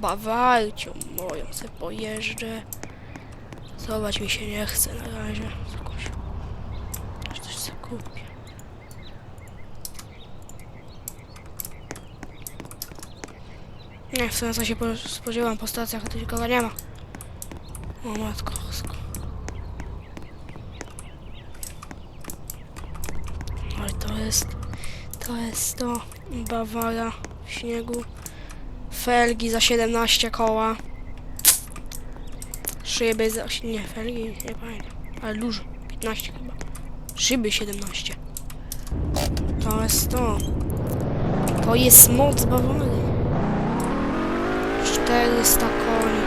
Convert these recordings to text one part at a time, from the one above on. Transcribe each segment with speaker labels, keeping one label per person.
Speaker 1: Bawarcią moją se pojeżdżę. Zobacz mi się nie chce na razie. Coś sobie kupię. Nie, w sumie co się po- spodziewam po stacjach, tu nikogo nie ma. O matko. Ale to jest... To jest to. Bawara w śniegu. Felgi za 17 koła. Szyby za... Nie, felgi nie pamiętam. Ale dużo. 15 chyba. Szyby 17. To jest to. To jest moc Bawary. 400 koni.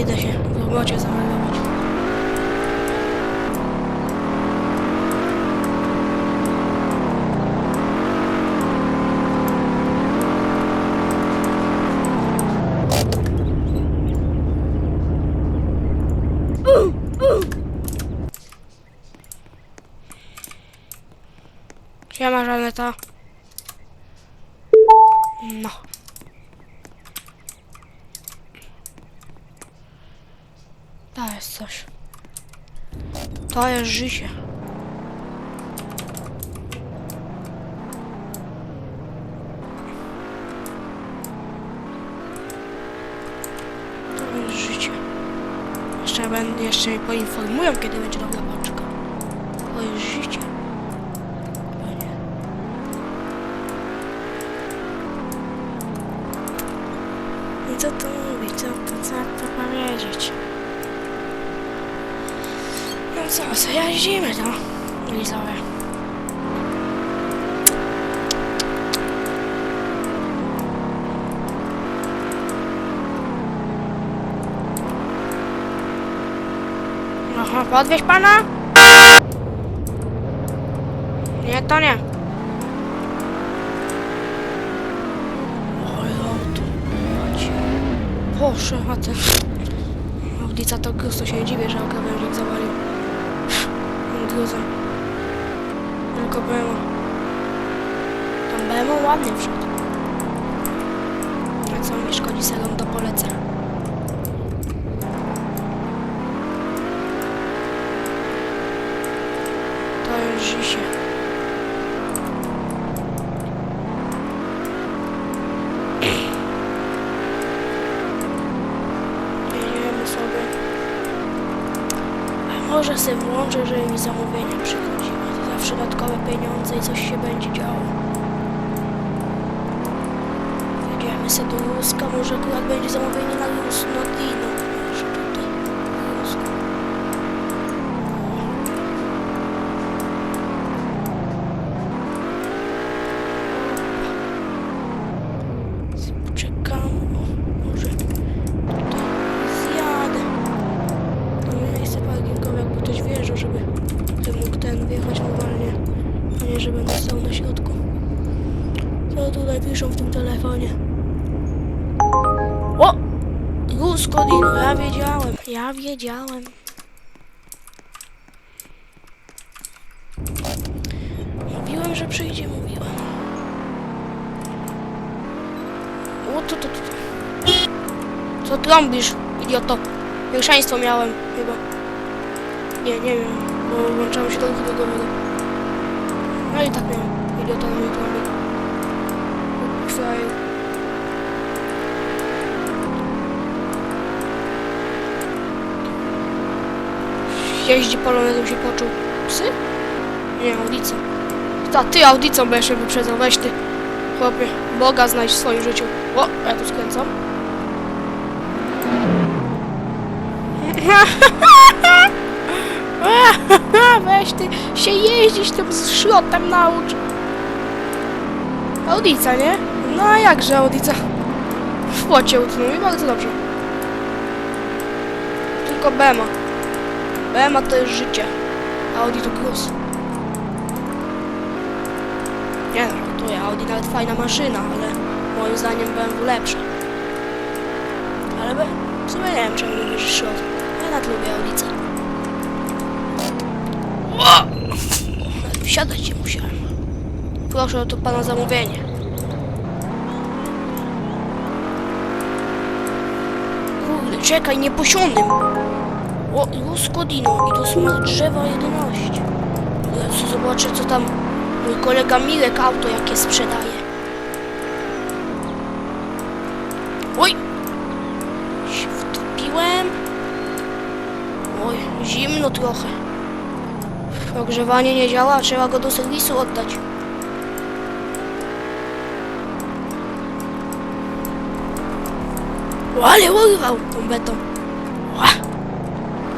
Speaker 1: Idę się w robocie Siema, Żaneta. No. To jest coś. To jest życie. To jest życie. Jeszcze będę, jeszcze mnie poinformują, kiedy będzie dobra paczka. To życie. I co tu mówić, co, to, co to powiedzieć? No co, co jeździmy to, Lizowe. Podwieź pana? Nie, to nie. Boże, a ten... Audica to gusto się nie dziwię, że krawężnik zawalił. Gruzem. Tylko było. Tam BMO ładnie wszedł. A co mi szkodzi salon do polecenia? Może sobie włączę, że mi zamówienia przychodziły. To zawsze dodatkowe pieniądze i coś się będzie działo. Jedziemy sobie do Ruska, może akurat będzie zamówienie na Rus, na Dino. Tutaj piszą w tym telefonie? O! Ruskodino, ja wiedziałem, ja wiedziałem. Mówiłem, że przyjdzie, mówiłem. O, to, to, to. Co trąbisz, idioto? Pierwszeństwo miałem, chyba. Nie, nie wiem, bo włączało się do ruchu drogowego. No i tak miałem, idiota na mnie Frajer. Jeździ polonezem się poczuł. Psy? Nie, audica. Ta, ty audicą będziesz się wyprzedzał, weź ty. Chłopie, Boga znajdź w swoim życiu. O, ja tu skręcam. Weź ty się jeździć tym szrotem naucz. Audica, nie? No a jakże Audica? W płocie utknął i bardzo dobrze. Tylko Bema. Bema to jest życie. Audi to gruz. Nie no, żartuję. Audi nawet fajna maszyna, ale moim zdaniem BMW lepsza. Ale be, w sumie nie wiem czemu lubisz szrot. Ja nawet lubię Audica. Wsiadać się musiałem. Proszę, to pana zamówienie. Czekaj, nieposionym. O, Ruskodino i to są drzewa 11. Jezu, zobaczę co tam mój kolega Mirek auto jakie sprzedaje. Oj! Się wtopiłem. Oj, zimno trochę. Ogrzewanie nie działa, trzeba go do serwisu oddać. O, ale urwał tą.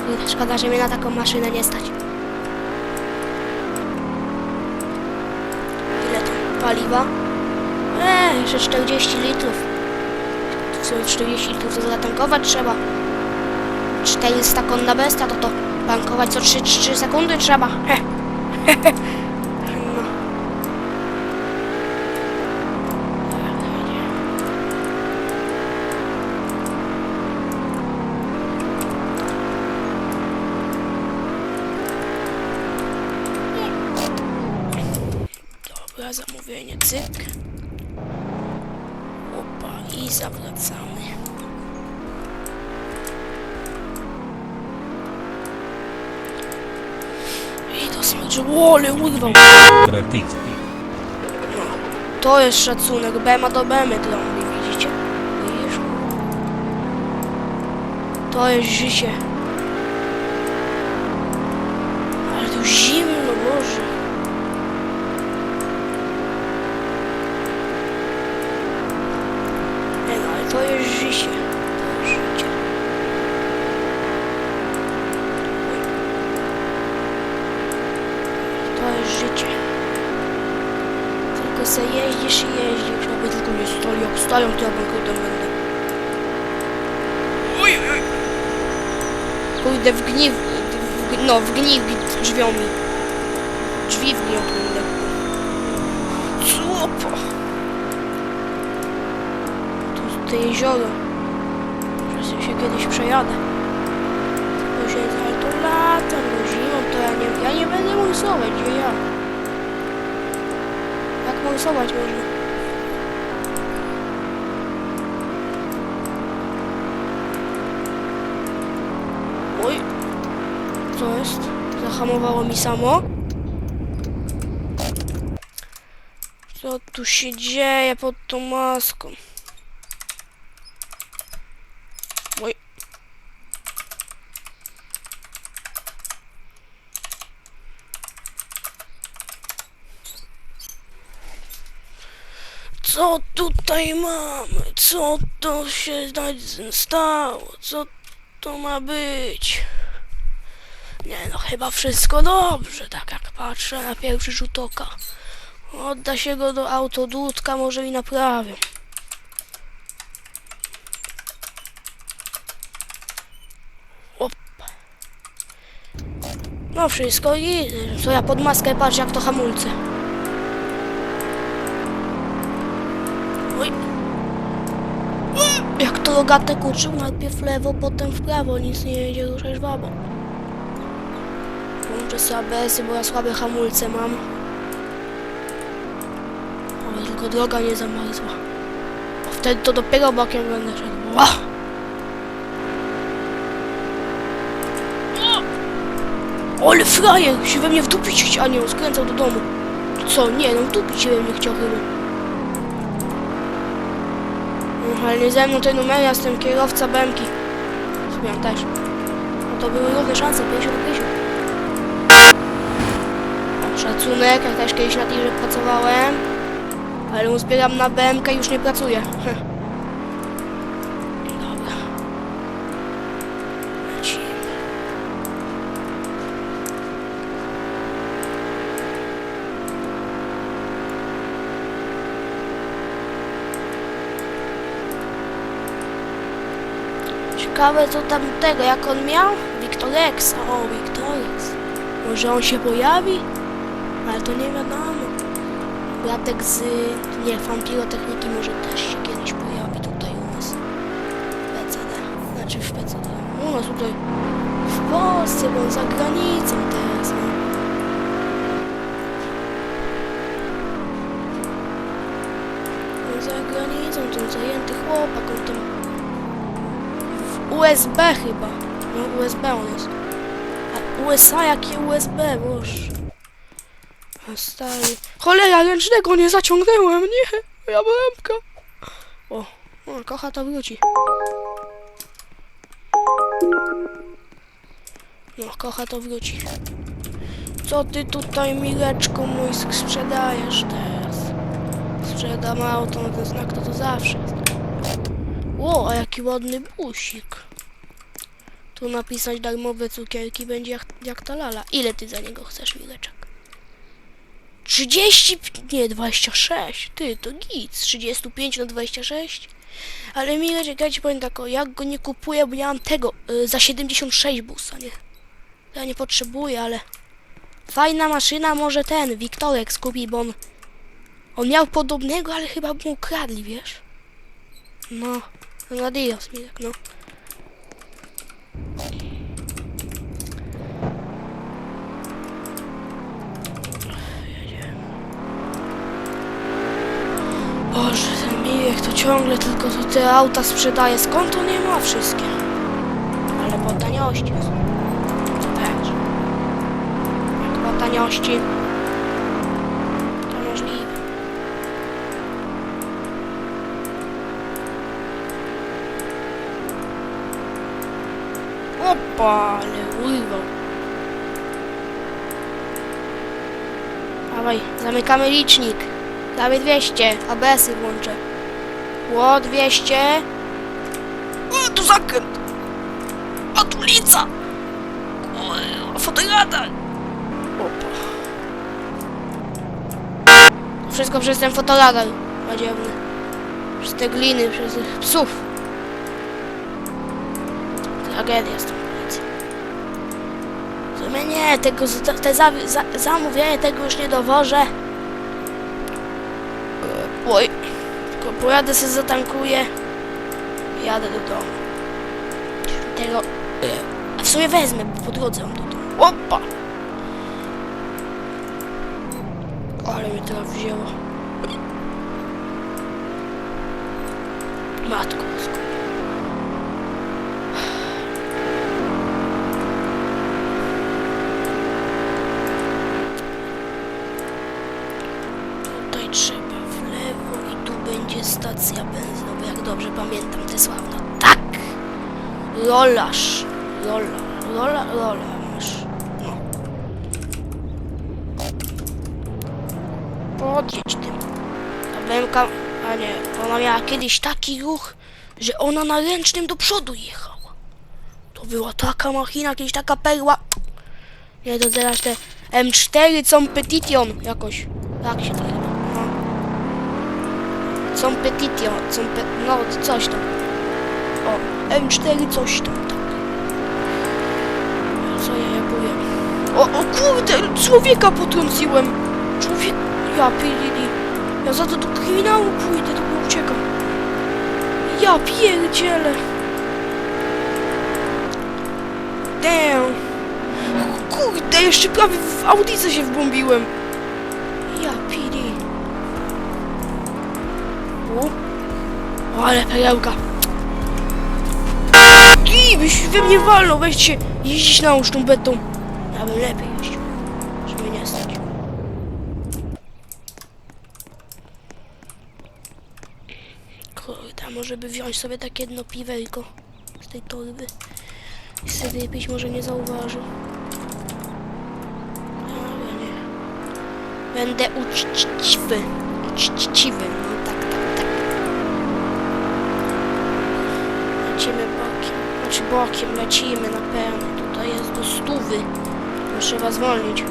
Speaker 1: Kurde, Szkoda, że mnie na taką maszynę nie stać. Ile to paliwa? Eee, jeszcze 40 litrów. W sumie 40 litrów to zatankować trzeba. 400 konna bestia, to to bankować co 3-3 sekundy trzeba. Heh. no. Zamówienie, cyk. Opa, i zawracamy. I to smaczy, ale urwał.
Speaker 2: Reptit.
Speaker 1: To jest szacunek, Bema do Bemy trąbi, widzicie? Widzisz? To jest życie. Ale tu zimno, bankrutem będę. Oj, oj. Pójdę w gniw, w, no w gniw drzwią mi. Drzwi w gniot będę. Słupa. Tu te jezioro. Może się kiedyś przejadę. Się, ale to latem, no zimą, to ja nie, ja nie będę morsować, gdzie ja. Jak morsować można? Co jest? Zahamowało mi samo. Co tu się dzieje pod tą maską? Oj. Co tutaj mamy? Co to się stało? Co to ma być? Nie no, chyba wszystko dobrze, tak jak patrzę na pierwszy rzut oka. Odda się go do autodudka, może i naprawią. Op. No wszystko i co ja pod maskę patrzę jak to hamulce. Oj. Jak to rogatę kurczył, najpierw lewo, potem w prawo, nic nie jedzie, ruszać w bo ja słabe hamulce mam. Ale tylko droga nie zamarzła. Bo wtedy to dopiero bokiem będę szedł. Ła! O! Ale frajer! Się we mnie wdupić a nie, skręcał do domu. Co? Nie, no wdupić się we mnie chciał chyba. No, ale nie ze mną te numery, ja jestem kierowca Bemki. Zmian też. No to były równe szanse, 50 na 50. Szacunek, ja też kiedyś na tirze pracowałem. Ale mu zbieram na BMK i już nie pracuję. Heh. Dobra. Lecimy. Ciekawe co tam tego, jak on miał? Wiktorexa, o Wiktorex. Może on się pojawi? ale to nie wiadomo. Bratek z... nie, fan pirotechniki może też się kiedyś pojawi tutaj u nas. PCD, znaczy w PCD. U nas tutaj w Polsce, bo za granicą teraz, no. za granicą, ten zajęty chłopak, on tam... W USB chyba. No USB on jest. A USA jakie USB, boże. Stary... Cholera, ręcznego nie zaciągnęłem, nie! Ja byłemka. O, kocha to wróci. No, kocha to wróci. Co ty tutaj, Mileczko mój, sprzedajesz teraz? Sprzedam auto na ten znak, to to zawsze. Ło, a jaki ładny busik. Tu napisać darmowe cukierki będzie jak, jak ta lala. Ile ty za niego chcesz, Mileczek? 30, nie, 26. Ty, to. Z 35 na 26. Ale Mileczek, ja ci powiem tak, o, jak go nie kupuję, bo ja mam tego y, za 76 busa, nie? Ja nie potrzebuję, ale... Fajna maszyna, może ten, Wiktorek skupi, bo on... On miał podobnego, ale chyba mu ukradli, wiesz? No, no adios, Milek, no. Boże, ten Mirek to ciągle tylko to te auta sprzedaje. Skąd on je ma wszystkie? Ale po taniości. To też. Jak po taniości. To możliwe. Opa, ale urwał. Dawaj, zamykamy licznik. Dawaj 200, ABS-y włączę. Ło, 200. O, tu zakręt. A tu lica. O, fotograda. Opa. Wszystko przez ten fotoradar nadziemny. Przez te gliny, przez tych psów. Tragedia z sumie nie, tego, te za, za, zamówienie tego już nie dowożę. Oj, tylko pojadę sobie zatankuję jadę do domu. Tego, e, a w sumie wezmę, bo po drodze mam do domu. Opa! Ale mnie teraz wzięło. Matko boska. Rolasz. Rola, rola, rola masz. No. Podjedź tym. Ta BMK, a nie, ona miała kiedyś taki ruch, że ona na ręcznym do przodu jechała. To była taka machina, kiedyś taka perła. Nie, to teraz te M4 Competition jakoś. Tak się to chyba. No. Competition, compe, no coś tam. O, M4 coś tam. Tak. Co ja jabuję? O, o kurde, człowieka potrąciłem. Człowiek, ja pilili. Ja za to do kryminału pójdę, to go uciekam. Ja pierdzielę. Damn. Kurde, jeszcze prawie w audice się wbombiłem. Ja pili. O, ale perełka. Byś we mnie walnął, weź się jeździć na tą betą. Ja bym lepiej jeździł, żeby nie stać. Kurde, może by wziąć sobie takie jedno piwerko z tej torby i sobie wypić, może nie zauważył. Ale nie. Będę uczciwy. Uczciwy, bokiem. Lecimy na pewno. Tutaj jest do stówy. Trzeba zwolnić.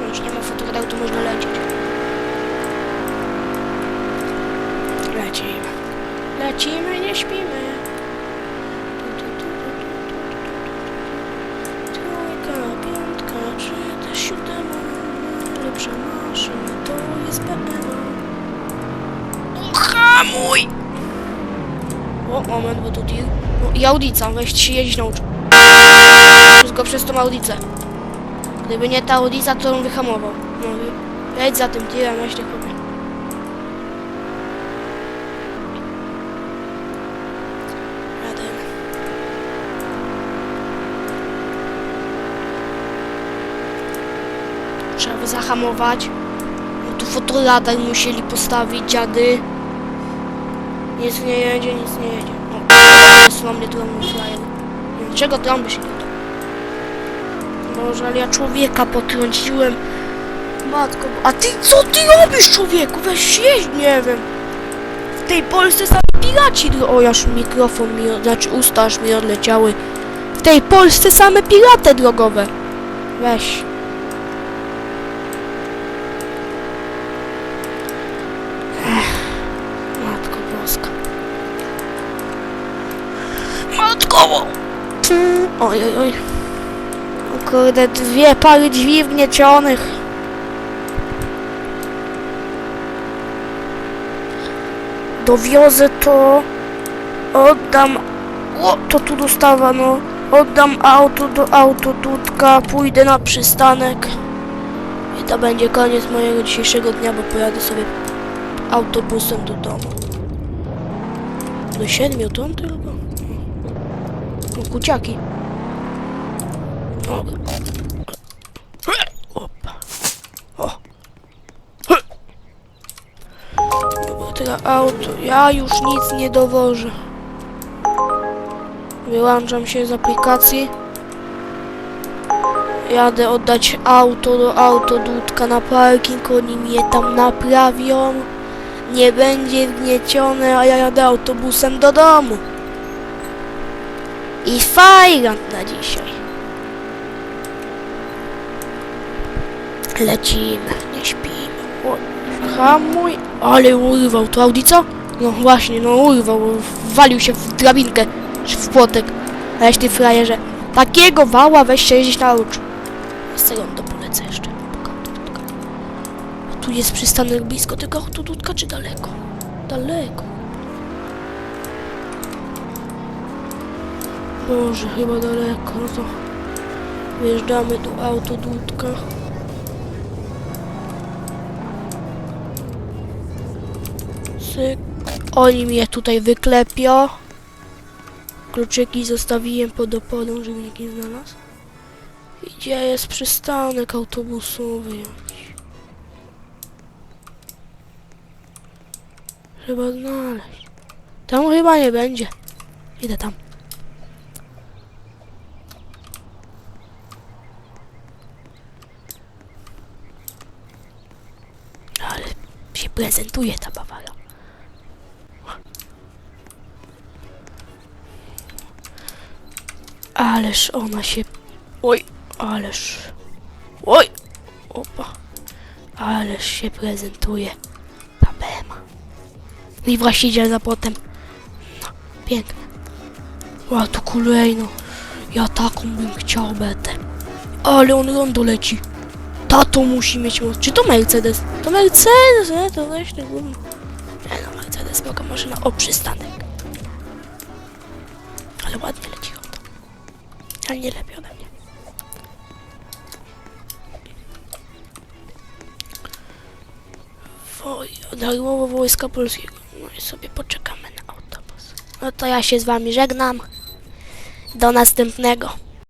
Speaker 1: No Już nie ma fotografu, to można lecieć. Lecimy. Lecimy, nie śpimy. Trójka, piątka, też siódema. Lepsza maszyna to jest BMW. Hamuj! O, moment, bo tutaj... No, I audica, weź się jeździć nauczył. Wszystko przez tą audicę. Gdyby nie ta audica, to on wyhamował. No, Mówi, jedź za tym tirem, weź tak tych chłopie. Trzeba zahamować. No tu fotolatar musieli postawić dziady. Nic nie jedzie, nic nie jedzie. O, jest mnie trąby frajer. Nie wiem, Czego trąby się nie da? Boże, ale ja człowieka potrąciłem. Matko, a ty co ty robisz człowieku? Weź jeźdź, nie wiem. W tej Polsce same piraci... O, aż mikrofon mi, znaczy usta aż mi odleciały. W tej Polsce same piraty drogowe. Weź. Oj, oj, oj. Kurde, dwie pary drzwi wgniecionych. Dowiozę to. Oddam. O, to tu dostawa, no. Oddam auto do autodudka, pójdę na przystanek. I to będzie koniec mojego dzisiejszego dnia, bo pojadę sobie autobusem do domu. Do siedmiu ton tylko? No, kuciaki. Opa. O. Teraz auto. Ja już nic nie dowożę. Wyłączam się z aplikacji. Jadę oddać auto do autodudka na parking, oni mnie tam naprawią. Nie będzie wgniecione, a ja jadę autobusem do domu. I fajrant na dzisiaj. Lecimy, nie śpimy. O, hamuj. Ale urwał to Audi co? No właśnie, no urwał, walił się w drabinkę, czy w płotek. Weź ty frajerze. Takiego wała weź się jeździć na ucz. Z tego to polecę jeszcze. Tu jest przystanek blisko, tylko autodudka czy daleko? Daleko. Boże, chyba daleko, no to wjeżdżamy do autodudka. Syk. Oni mnie tutaj wyklepią. Kluczyki zostawiłem pod oponą, żeby nikt nie znalazł. Gdzie jest przystanek autobusowy? Trzeba znaleźć. Tam chyba nie będzie. Idę tam. Ale się prezentuje ta Bawara. Ależ ona się... Oj, ależ... Oj! Opa. Ależ się prezentuje ta Bema. I właściciel za potem. No, piękne. Tu kolejno. Ja taką bym chciał betę. Ale on rondo leci. Tato musi mieć moc. Czy to Mercedes? To Mercedes, nie? To weź ty gówno. Nie no, Mercedes, spoko maszyna. O, przystanek. Ale ładnie. Ale nie lepiej ode mnie. Woj, darmowo wojska polskiego. No i sobie poczekamy na autobus. No to ja się z wami żegnam. Do następnego.